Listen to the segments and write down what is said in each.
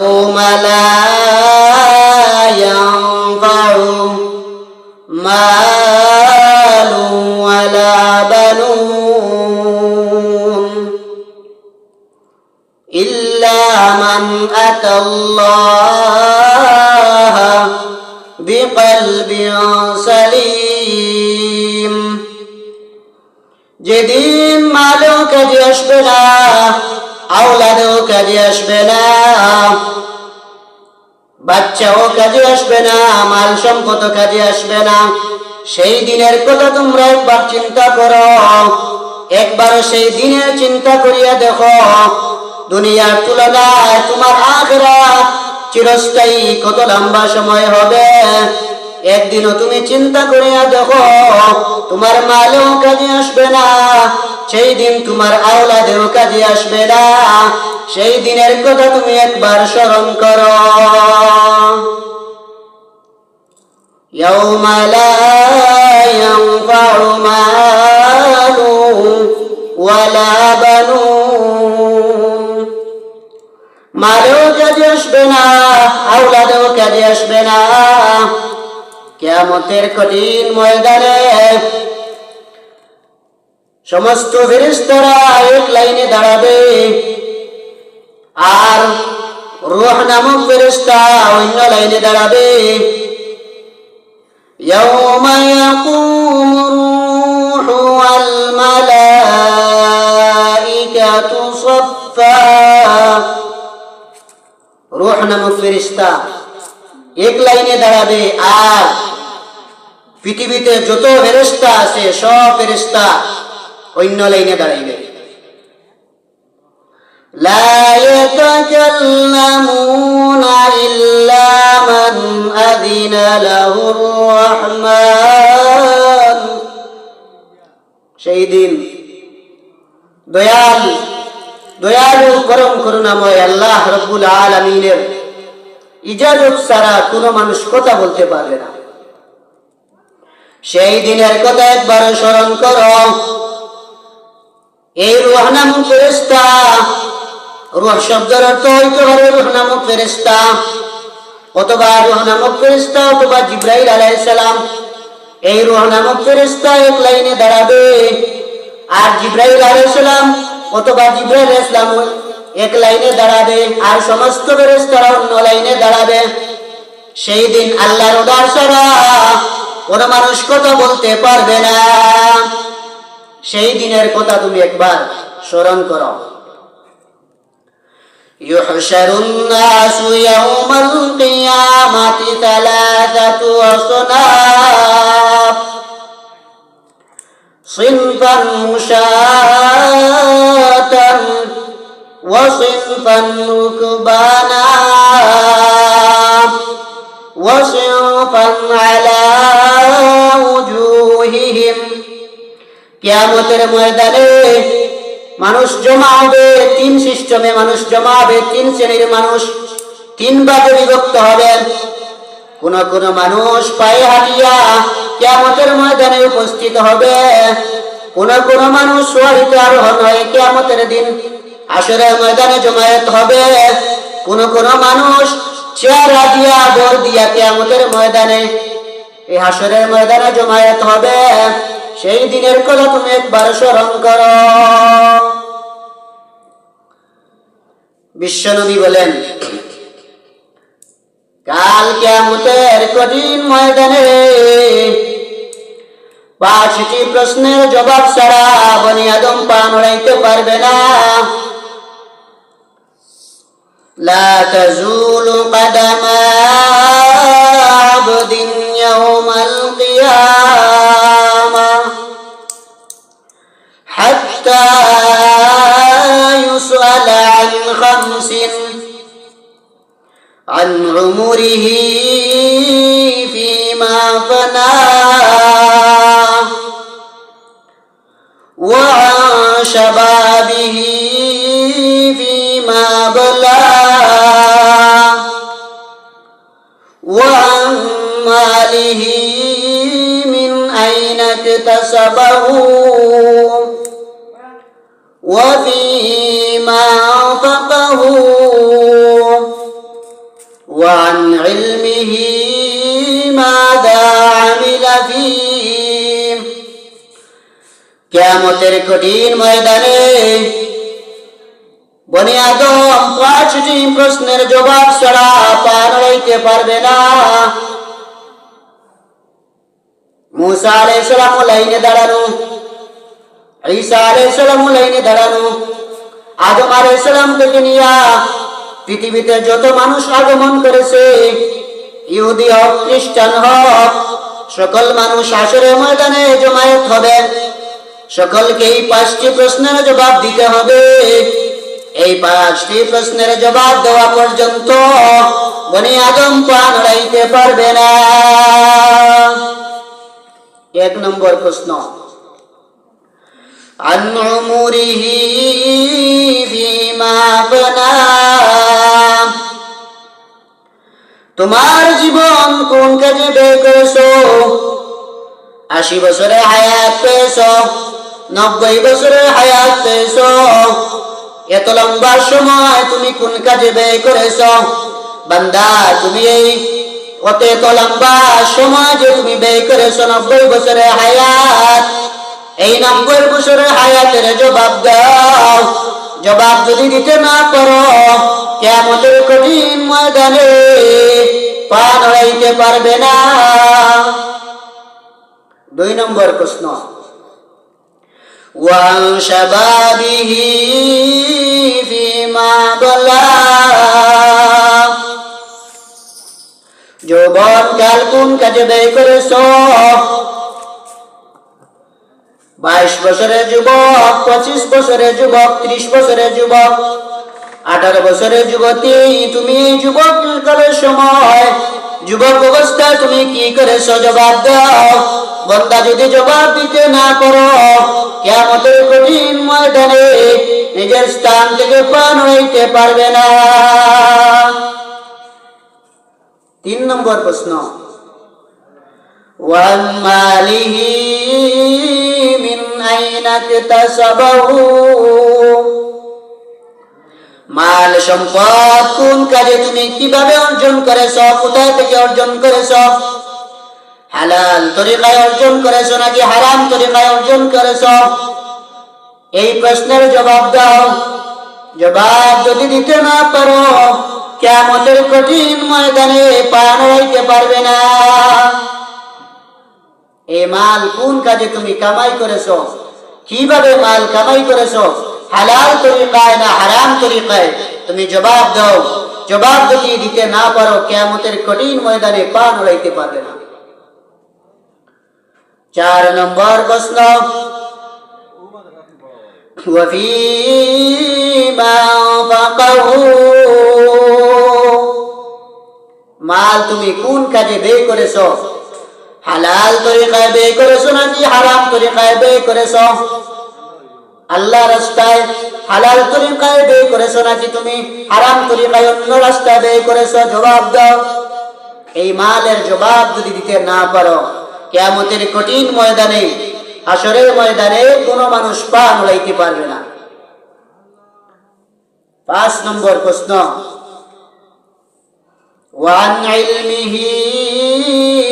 يوم لا ينفع مال ولا بنون إلا من أتى الله بقلب سليم যেদিন মালেও কাজে আসবে না আওলাদেও কাজে আসবে না বাচ্চাও কাজে আসবে না, মাল সম্পদ কাজে আসবে না। সেই দিনের কথা তোমরা একবার চিন্তা করো। একবার সেই দিনের চিন্তা করিয়া দেখো। দুনিয়ার তুলনায় তোমার আখরা চিরস্থায়ী কত লম্বা সময় হবে। একদিনও তুমি চিন্তা করিয়া দেখো তোমার মালেও কাজে আসবে না সেই দিন তোমার আওলাদেও কাজে আসবে না সেই দিনের কথা তুমি একবার স্মরণ করো يوم لا ينفع مال ولا بنون মালেও কাজে আসবে না আওলাদেও কাজে আসবে না কেয়ামতের কঠিন ময়দানে সমস্ত ফেরেশতারা এক লাইনে দাঁড়াবে আর রুহ নামক ফেরেশতা অন্য লাইনে দাঁড়াবে يوم يقوم الروح والملائكة صفا রুহ নামক ফেরিস্তা এক লাইনে দাঁড়াবে আর পৃথিবীতে যত ফেরিস্তা আছে সব ফেরিস্তা অন্য লাইনে দাঁড়াইবে لا يتكلمون إلا من أذن له الرحمن সেই দিন দয়াল দয়ালু করম করুণাময় আল্লাহ রব্বুল আলমিনের ইজাজত ছাড়া কোনো মানুষ কথা বলতে পারবে না। সেই দিনের কথা একবার স্মরণ করো। এই রুহ নামক ফেরেস্তা রুহ শব্দের অর্থ হইতে পারে রুহ নামক ফেরেস্তা অথবা রুহ নামক ফেরেস্তা অথবা জিব্রাইল আলাইসালাম এই রুহ নামক ফেরেস্তা এক লাইনে দাঁড়াবে। আর জিব্রাইল আলাইসালাম অথবা জিব্রাইল ইসলাম এক লাইনে দাঁড়াবে আর সমস্ত ফেরেস্তারা অন্য লাইনে দাঁড়াবে সেই দিন আল্লাহর উদার ছাড়া কোনো মানুষ কথা বলতে পারবে না সেই দিনের কথা তুমি একবার স্মরণ করো يحشر الناس يوم القيامة ثلاثة أصناف صنفا مشاة وصنفا ركبانا وصنفا على وجوههم কিয়ামতের ময়দানে মানুষ জমা হবে তিন সিস্টেমে মানুষ জমা হবে তিন শ্রেণীর মানুষ তিন ভাগে বিভক্ত হবে কোন কোন মানুষ পায়ে হাঁটিয়া কেয়ামতের ময়দানে উপস্থিত হবে কোন কোন মানুষ সোয়ারিতে আরোহণ হয়ে কেয়ামতের দিন আসরের ময়দানে জমায়েত হবে। কোন কোন মানুষ চেয়ারা দিয়া, বর দিয়া কেয়ামতের ময়দানে এই হাসরের ময়দানে জমায়েত হবে। সেই দিনের কথা তুমি একবার স্মরণ করো। বিশ্বনবী বলেন, কাল কেমতের কঠিন ময়দানে পাঁচটি প্রশ্নের জবাব ছাড়া বনি আদম পা নড়াইতে পারবে না। لا تزول قدم عبد يوم القيامة حتى يسأل عن خمس عن عمره اكتسبه وفيما أنفقه وعن علمه ماذا عمل فيه কেয়ামতের কঠিন ময়দানে বনি আদম পাঁচটি প্রশ্নের জবাব ছাড়া পা নড়াইতে পারবে না মুসা আলাইহিস সালাম লাইনে দাঁড়ানো, ঈসা আলাইহিস সালাম লাইনে দাঁড়ানো, আদম আলাইহিস সালাম থেকে নিয়া পৃথিবীতে যত মানুষ আগমন করেছে, ইহুদি হোক, খ্রিস্টান হোক, সকল মানুষ আসরে ময়দানে জমায়েত হবে। সকলকে এই পাঁচটি প্রশ্নের জবাব দিতে হবে। এই পাঁচটি প্রশ্নের জবাব দেওয়া পর্যন্ত বনি আদম পা নড়াইতে পারবে না। এক নম্বর প্রশ্ন عن عمره فيما بنى তোমার জীবন কোন কাজে ব্যয় করেছো আশি বছরে হায়াত পেয়েছ নব্বই বছরে হায়াত পেয়েছ এত লম্বা সময় তুমি কোন কাজে ব্যয় করেছ বান্দা তুমি এই অত এত লম্বা সময় যে তুমি ব্যয় করেছ নব্বই বছরে হায়াত এই নব্বই বছরের হায়াতের জবাব দাও জবাব যদি দিতে না পারো কেমতের কঠিন ময়দানে পা নড়াইতে পারবে না দুই নম্বর প্রশ্ন وعن شبابه فيما بلى যৌবন কাল কোন কাজে ব্যয় করেছ? বাইশ বছরের যুবক, পঁচিশ বছরের যুবক, ত্রিশ বছরের যুবক, আঠারো বছরের যুবতী, তুমি যুবক কালের সময়, যুবক অবস্থায় তুমি কি করেছ জবাব দাও। বন্দা যদি জবাব দিতে না করো কেমতের কঠিন ময়দানে নিজের স্থান থেকে পান হইতে পারবে না। তিন নম্বর প্রশ্ন। মাল সম্পদ কোন কাজে তুমি কীভাবে অর্জন করেছ? কোথায় থেকে অর্জন করেছ? হালাল তরিকায় অর্জন করেছ নাকি হারাম তরিকায় অর্জন করেছ? এই প্রশ্নের জবাব দাও। জবাব যদি দিতে না পারো কেমতের কঠিন ময়দানে পান হইতে পারবে না এই মাল কোন কাজে তুমি কামাই করেছ কিভাবে মাল কামাই করেছ হালাল তরিকায় না হারাম তরিকায় তুমি জবাব দাও জবাব যদি দিতে না পারো কেমতের কঠিন ময়দানে পা নড়াইতে পারবে না চার নম্বর প্রশ্ন وفيما أنفقه মাল তুমি কোন কাজে ব্যয় করেছ? হালাল তরিকায় ব্যয় করেছ নাকি হারাম তরিকায় ব্যয় করেছ? আল্লাহ রাস্তায় হালাল তরিকায় ব্যয় করেছ নাকি তুমি হারাম তরিকায় অন্য রাস্তায় ব্যয় করেছ? জবাব দাও। এই মালের জবাব যদি দিতে না পারো কেমতের কঠিন ময়দানে আসরের ময়দানে কোনো মানুষ পা নড়াইতে পারবে না। পাঁচ নম্বর প্রশ্ন। وعن علمه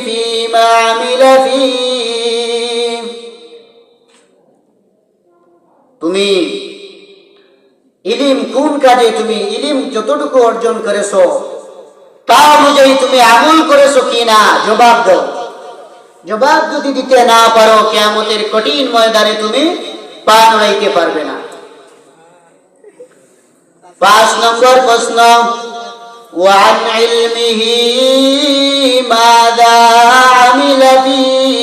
فيما عمل فيه তুমি ইলিম কোন কাজে তুমি ইলিম যতটুকু অর্জন করেছো তা অনুযায়ী তুমি আমল করেছো কিনা জবাব দাও জবাব যদি দিতে না পারো কেমতের কঠিন ময়দানে তুমি পা নড়াইতে পারবে না পাঁচ নম্বর প্রশ্ন وعن علمه ماذا عمل فيه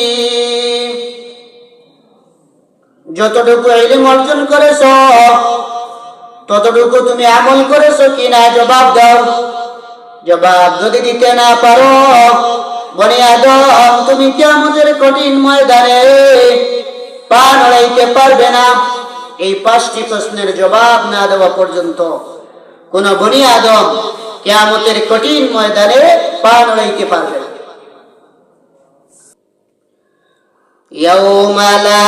যতটুকু ইলম অর্জন করেছ ততটুকু তুমি আমল করেছো কিনা জবাব দাও জবাব যদি দিতে না পারো বনে আদম তুমি কি আমাদের কঠিন ময়দানে পা নড়াইতে পারবে না এই পাঁচটি প্রশ্নের জবাব না দেওয়া পর্যন্ত কোন বনি আদম কেয়ামতের কঠিন ময়দানে পা নড়াইতে পারবে না।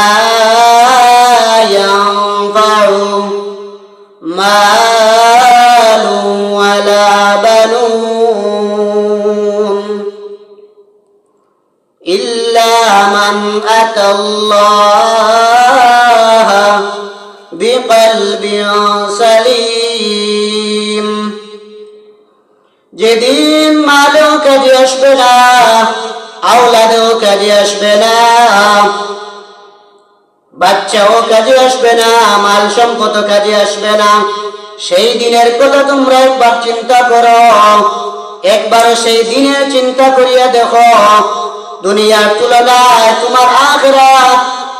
আসবে না, আওলাদেও কাজে আসবে না, বাচ্চাও কাজে আসবে না, মাল সম্পদ কাজে আসবে না। সেই দিনের কথা তোমরা একবার চিন্তা করো, একবার সেই দিনের চিন্তা করিয়া দেখো, দুনিয়ার তুলনায় তোমার আখরা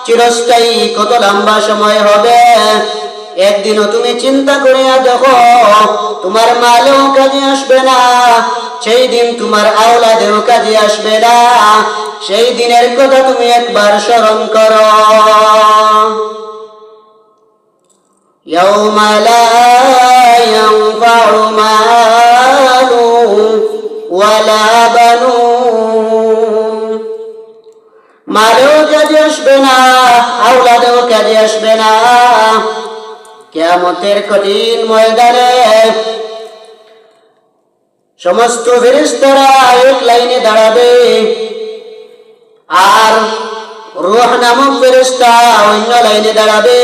চিরস্থায়ী কত লম্বা সময় হবে। একদিনও তুমি চিন্তা করিয়া দেখো তোমার মালেও কাজে আসবে না সেই দিন তোমার আওলাদেও কাজে আসবে না সেই দিনের কথা তুমি একবার স্মরণ করো يوم لا ينفع مال ولا بنون মালেও কাজে আসবে না আওলাদেও কাজে আসবে না কেয়ামতের কঠিন ময়দানে সমস্ত ফেরেশতারা এক লাইনে দাঁড়াবে আর রুহ নামক ফেরেশতা অন্য লাইনে দাঁড়াবে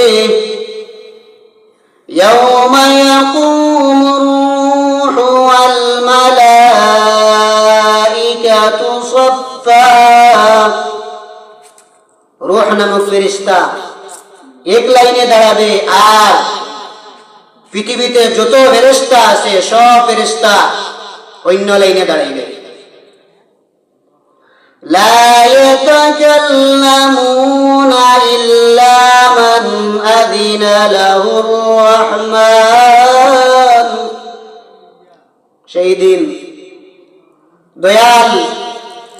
يوم يقوم الروح والملائكة صفا রুহ নামক ফেরিস্তা এক লাইনে দাঁড়াবে আর পৃথিবীতে যত ফেরিস্তা আছে সব ফেরিস্তা অন্য লাইনে দাঁড়াইবে لا يتكلمون إلا من أذن له الرحمن সেই দিন দয়াল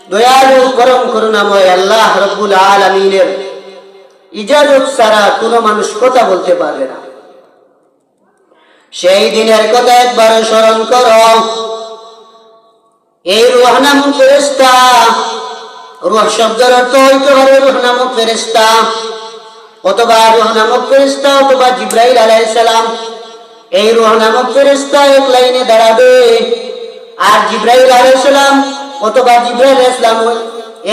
দয়ালু করম করুণাময় আল্লাহ রব্বুল আলমিনের ইজাজত ছাড়া কোনো মানুষ কথা বলতে পারবে না সেই দিনের কথা একবার স্মরণ করো। এই রুহ নামক ফেরেস্তা রুহ শব্দের অর্থ হইতে পারে রুহ নামক ফেরেস্তা অথবা রুহ নামক ফেরেস্তা অথবা জিব্রাইল আলাইহিস সালাম। এই রুহ নামক ফেরেস্তা এক লাইনে দাঁড়াবে, আর জিব্রাইল আলাইহিস সালাম অথবা জিব্রাইল আলাইহিস সালাম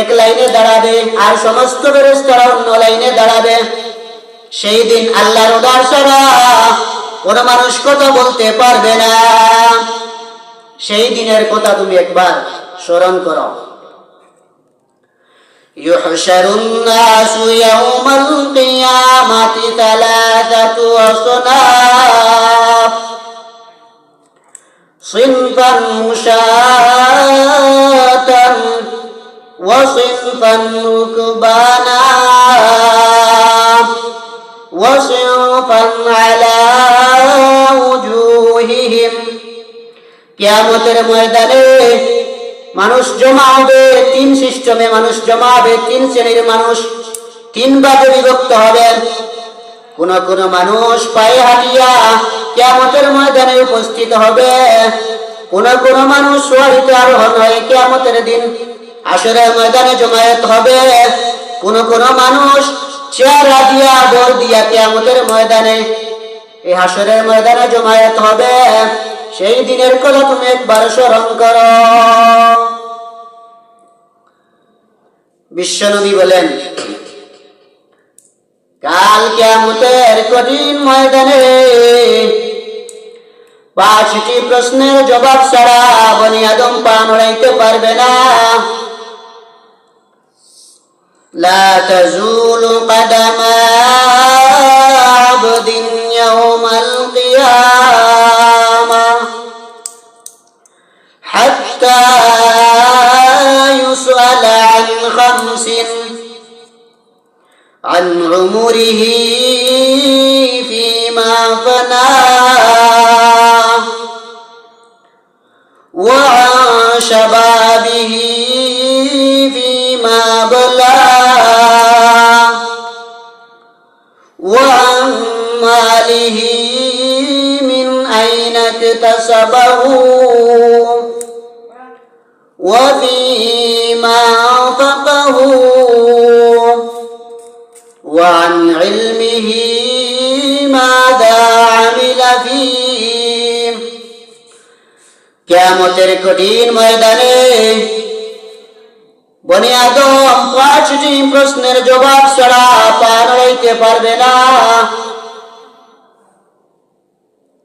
এক লাইনে দাঁড়াবে, আর সমস্ত ফেরেস্তারা অন্য লাইনে দাঁড়াবে। সেই দিন আল্লাহর উদার ছাড়া কোনো মানুষ কথা বলতে পারবে না সেই দিনের কথা তুমি একবার স্মরণ করো يحشر الناس يوم القيامة ثلاثة أصناف صنفا مشاة وصنفا ركبانا وصنفا কিয়ামতের ময়দানে মানুষ জমা হবে তিন সিস্টেমে মানুষ জমা হবে তিন শ্রেণির মানুষ তিন ভাগে বিভক্ত হবে কোন কোন মানুষ পায়ে হাঁটিয়া কেয়ামতের ময়দানে উপস্থিত হবে। কোন কোন মানুষ সোয়ারিতে আরোহণ হয়ে কিয়ামতের দিন আসরের ময়দানে জমায়েত হবে। কোন কোন মানুষ চেহারা দিয়া বর দিয়া কেয়ামতের ময়দানে, এই হাসরের ময়দানে জমায়েত হবে। সেই দিনের কথা তুমি একবার স্মরণ করো বিশ্বনবী বলেন কাল কেমতের কঠিন ময়দানে পাঁচটি প্রশ্নের জবাব ছাড়া বনি আদম পা নড়াইতে পারবে না لا تزول قدم عن خمس عن عمره فيما فناه وعن شبابه فيما بلاه وعن ماله من أين اكتسبه أنفقه وعن علمه ماذا عمل فيه কেয়ামতের কঠিন ময়দানে বনি আদম পাঁচটি প্রশ্নের জবাব ছাড়া পা নড়াইতে পারবে না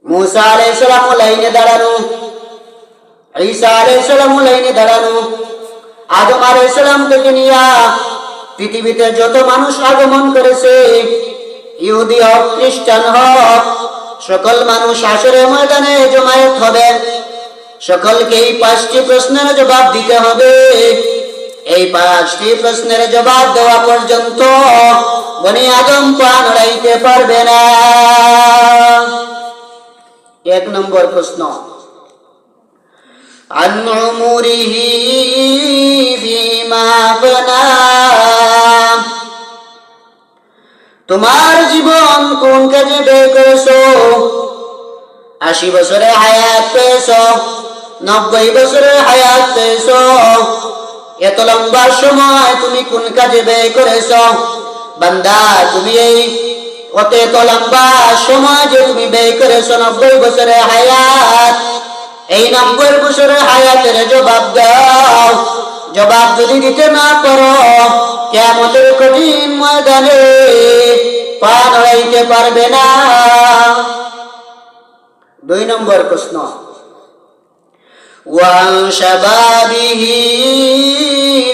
মুসা আলাইহিস সালাম লাইনে দাঁড়ানো ঈসা আলাইহিস সালাম লাইনে দাঁড়ানো আদম আলাইহিস সালাম থেকে নিয়া পৃথিবীতে যত মানুষ আগমন করেছে, ইহুদি হোক, খ্রিস্টান হোক, সকল মানুষ আসরে ময়দানে জমায়েত হবে। সকলকে এই পাঁচটি প্রশ্নের জবাব দিতে হবে। এই পাঁচটি প্রশ্নের জবাব দেওয়া পর্যন্ত বনি আদম পা নড়াইতে পারবে না। এক নম্বর প্রশ্ন عن عمره فيما بنى তোমার জীবন কোন কাজে ব্যয় করেছো আশি বছরে হায়াত পেয়েছ নব্বই বছরে হায়াত পেয়েছ এত লম্বা সময় তুমি কোন কাজে ব্যয় করেছ বান্দা তুমি এই অত এত লম্বা সময় যে তুমি ব্যয় করেছ নব্বই বছরে হায়াত এই নব্বই বছরের হায়াতের জবাব দাও জবাব যদি দিতে না পারো কেমতের কঠিন ময়দানে পা নড়াইতে পারবে না দুই নম্বর প্রশ্ন وعن شبابه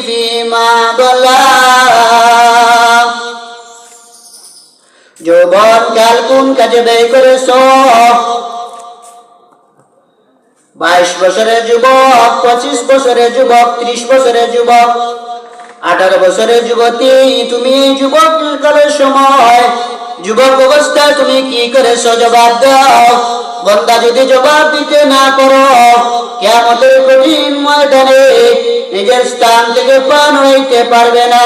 فيما بلى যৌবন কাল কোন কাজে ব্যয় করেছ বাইশ বছরের যুবক, পঁচিশ বছরের যুবক, ত্রিশ বছরের যুবক, আঠারো বছরের যুবতী, তুমি যুবক কালের সময়, যুবক অবস্থায় তুমি কি করে জবাব দাও। বন্দা যদি জবাব দিতে না করো কেমতের কঠিন ময়দানে নিজের স্থান থেকে পান হইতে পারবে না।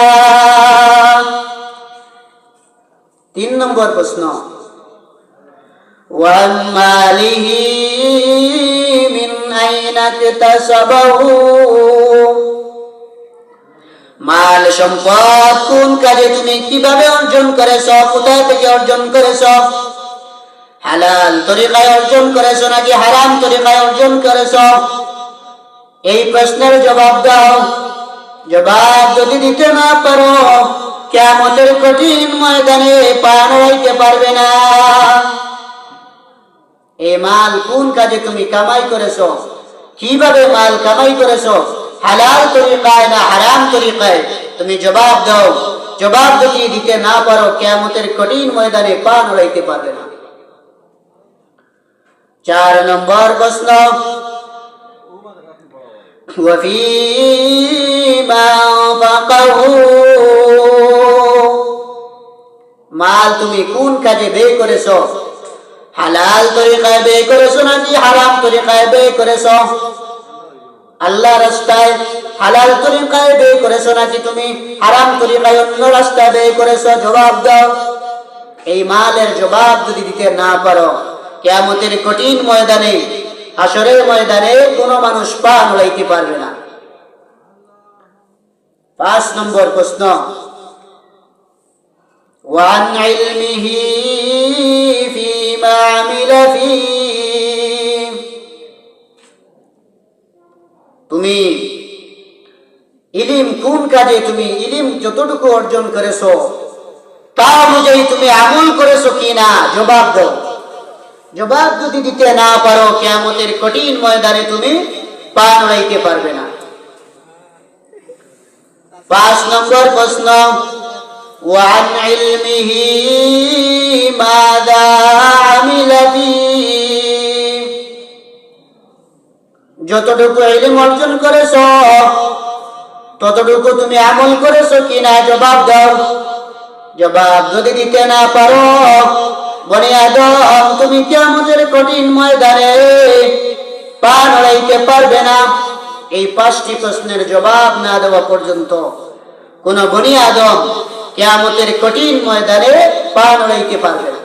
তিন নম্বর প্রশ্ন। ওয়ান মালিহি মাল সম্পদ কোন কাজে তুমি কীভাবে অর্জন করেছ? কোথায় থেকে অর্জন করেছ? হালাল তরিকায় অর্জন করেছ নাকি হারাম তরিকায় অর্জন করেছ? এই প্রশ্নের জবাব দাও। জবাব যদি দিতে না পারো কেমতের কঠিন ময়দানে পান হইতে পারবে না। এই মাল কোন কাজে তুমি কামাই করেছ? কীভাবে মাল কামাই করেছ? হালাল তরিকায় না হারাম তরিকায়? তুমি জবাব দাও। জবাব যদি দিতে না পারো কেমতের কঠিন ময়দানে পান নড়াইতে পারবে না। চার নম্বর প্রশ্ন। মাল তুমি কোন কাজে বের করেছ? হালাল তরিকায় ব্যয় করেছো নাকি হারাম তরিকায় ব্যয় করেছো আল্লাহ রাস্তায় হালাল তরিকায় ব্যয় করেছো নাকি তুমি হারাম তরিকায় অন্য রাস্তায় ব্যয় করেছো জবাব দাও এই মালের জবাব যদি দিতে না পারো কেয়ামতের কঠিন ময়দানে হাসরের ময়দানে কোনো মানুষ পা নড়াইতে পারবে না পাঁচ নম্বর প্রশ্ন وعن علمه فيما عمل فيه তুমি ইলিম কোন কাজে তুমি ইলিম যতটুকু অর্জন করেছো তা অনুযায়ী তুমি আমল করেছো কিনা জবাব দাও জবাব যদি দিতে না পারো কেমতের কঠিন ময়দানে তুমি পা নড়াইতে পারবে না পাঁচ নম্বর প্রশ্ন وعن علمه ماذا যতটুকু এলিম অর্জন করেছ, ততটুকু তুমি আমল করেছ কিনা জবাব দাও। জবাব যদি দিতে না পারো, বনে আদম, তুমি কি আমাদের কঠিন ময়দানে পা নড়াইতে পারবে না। এই পাঁচটি প্রশ্নের জবাব না দেওয়া পর্যন্ত কোন বনি আদম কেয়ামতের কঠিন ময়দানে পা নড়াইতে পারবে না।